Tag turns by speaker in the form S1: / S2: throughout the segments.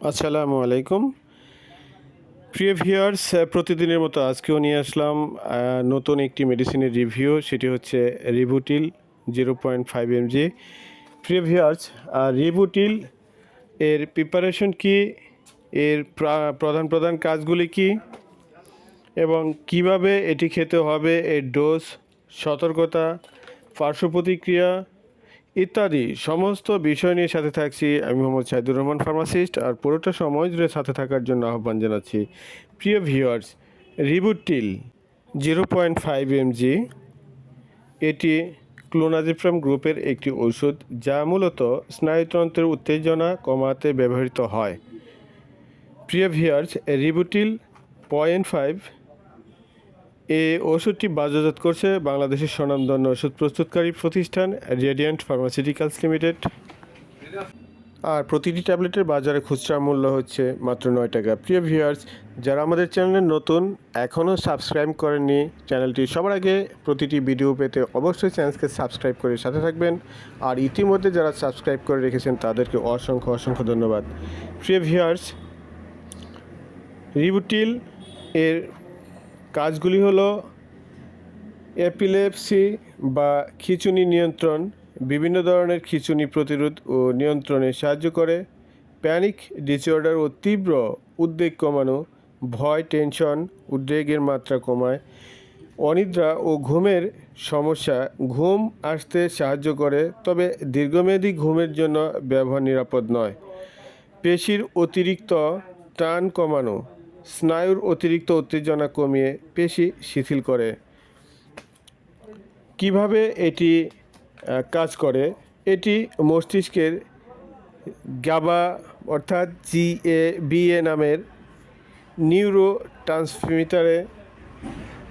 S1: আসসালামু আলাইকুম। প্রিয় ভিউয়ার্স প্রতিদিনের মতো আজকেও নিয়ে আসলাম নতুন একটি মেডিসিনের রিভিউ, সেটি হচ্ছে Rivotril zero point five MG প্রিয় ভিউয়ার্স রিবুটিল এর প্রিপারেশন কি? এর প্রা- প্রধান প্রধান কাজগুলি কি? এবং কীভাবে এটি খেতে হবে? এর ডোজ সতর্কতা, পার্শ্ব প্রতিক্রিয়া ইত্যাদি। সমস্ত বিষয় নিয়ে সাথে থাকছি আমি মোহাম্মদ সাইদুর রহমান, ফার্মাসিস্ট, আর পুরোটা সময় জুড়ে সাথে থাকার জন্য আহ্বান জানাচ্ছি। প্রিয় viewers Rivotril zero point five MG এটি ক্লোনাজিফ্রাম গ্রুপের একটি ওষুধ যা মূলত স্নায়ুতন্ত্রের উত্তেজনা কমাতে ব্যবহৃত হয়। প্রিয় ভিউয়ার্স রিবুটিল পয়েন্ট ফাইভ এই ওষুধটি বাজারজাত করছে বাংলাদেশের স্বনামধন্য ওষুধ প্রস্তুতকারী প্রতিষ্ঠান রেডিয়েন্ট ফার্মাসিউটিক্যালস লিমিটেড আর প্রতিটি ট্যাবলেটের বাজারে খুচরা মূল্য হচ্ছে মাত্র নয় টাকা। প্রিয় ভিউয়ার্স, যারা আমাদের চ্যানেলে নতুন, এখনও সাবস্ক্রাইব করেননি, চ্যানেলটি সবার আগে প্রতিটি ভিডিও পেতে অবশ্যই চ্যানেলকে সাবস্ক্রাইব করে সাথে থাকবেন। আর ইতিমধ্যে যারা সাবস্ক্রাইব করে রেখেছেন, তাদেরকে অসংখ্য অসংখ্য ধন্যবাদ। প্রিয় ভিউয়ার্স রিবুটিল এর কাজগুলি হলো এপিলেপসি বা খিঁচুনি নিয়ন্ত্রণ, বিভিন্ন ধরনের খিঁচুনি প্রতিরোধ ও নিয়ন্ত্রণে সাহায্য করে প্যানিক ডিসঅর্ডার ও তীব্র উদ্বেগ কমানো, ভয় টেনশন উদ্বেগের মাত্রা কমায়, অনিদ্রা ও ঘুমের সমস্যা, ঘুম আসতে সাহায্য করে, তবে দীর্ঘমেয়াদী ঘুমের জন্য ব্যবহার নিরাপদ নয়। পেশির অতিরিক্ত টান কমানো স্নায়ুর অতিরিক্ত উত্তেজনা কমিয়ে পেশি শিথিল করে। কীভাবে এটি কাজ করে? এটি মস্তিষ্কের গাবা অর্থাৎ জি এ বিএ নামের নিউরো ট্রান্সমিটারে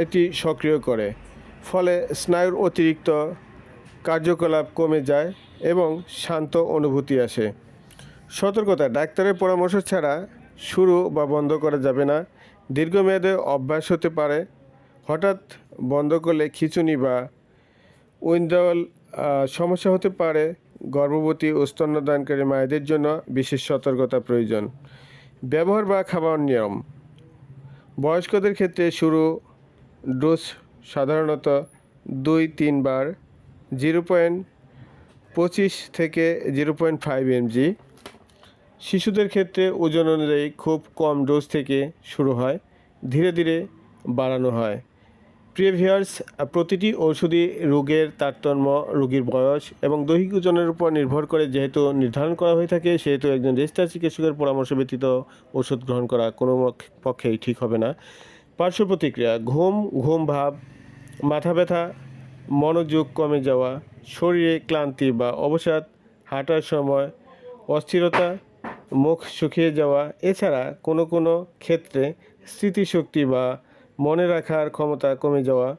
S1: এটি সক্রিয় করে। ফলে স্নায়ুর অতিরিক্ত কার্যকলাপ কমে যায় এবং শান্ত অনুভূতি আসে। সতর্কতা, ডাক্তারের পরামর্শ ছাড়া শুরু বা বন্ধ করা যাবে না। দীর্ঘমেয়াদে অভ্যাস হতে পারে। হঠাৎ বন্ধ করলে খিচুনি বা উইন্ড্রল সমস্যা হতে পারে। গর্ভবতী ও স্তন্যদানকারী মায়েদের জন্য বিশেষ সতর্কতা প্রয়োজন। ব্যবহার বা খাবার নিয়ম। বয়স্কদের ক্ষেত্রে শুরু ডোজ সাধারণত দুই তিনবার জিরো পয়েন্ট পঁচিশ থেকে জিরো পয়েন্ট ফাইভ এমজি। শিশুদের ক্ষেত্রে ওজন অনুযায়ী খুব কম ডোজ থেকে শুরু হয়, ধীরে ধীরে বাড়ানো হয়। প্রিয় ভিউয়ার্স, প্রতিটি ঔষধি রোগের তারতম্য রোগীর বয়স এবং দৈহিক ওজনের উপর নির্ভর করে যেহেতু নির্ধারণ করা হয়ে থাকে, সেহেতু একজন রেজিস্টার চিকিৎসকের পরামর্শ ব্যতীত ওষুধ গ্রহণ করা কোনো পক্ষেই ঠিক হবে না। পার্শ্ব প্রতিক্রিয়া, ঘুম ঘুম ভাব, মাথা ব্যথা, মনোযোগ কমে যাওয়া, শরীরে ক্লান্তি বা অবসাদ, হাঁটার সময় অস্থিরতা মুখ শুকিয়ে যাওয়া, এছাড়া কোনো কোনো ক্ষেত্রে স্মৃতিশক্তি বা মনে রাখার ক্ষমতা কমে যাওয়া,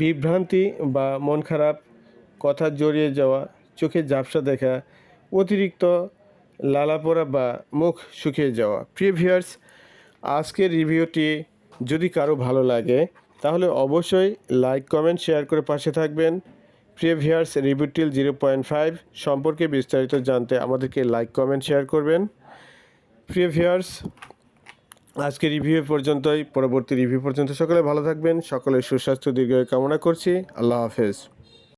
S1: বিভ্রান্তি বা মন খারাপ, কথা জড়িয়ে যাওয়া, চোখে ঝাপসা দেখা, অতিরিক্ত লালাপোড়া বা মুখ শুকিয়ে যাওয়া। প্রিয় ভিউয়ার্স, আজকের রিভিউটি যদি কারও ভালো লাগে, তাহলে অবশ্যই লাইক, কমেন্ট, শেয়ার করে পাশে থাকবেন। প্রিয় viewers Rivotril zero point five সম্পর্কে বিস্তারিত জানতে আমাদেরকে লাইক, কমেন্ট, শেয়ার করবেন। প্রিয় ভিয়ার্স আজকে রিভিউ পর্যন্তই। পরবর্তী রিভিউ পর্যন্ত সকলে ভালো থাকবেন। সকলের সুস্বাস্থ্য দীর্ঘ কামনা করছি। আল্লাহ হাফেজ।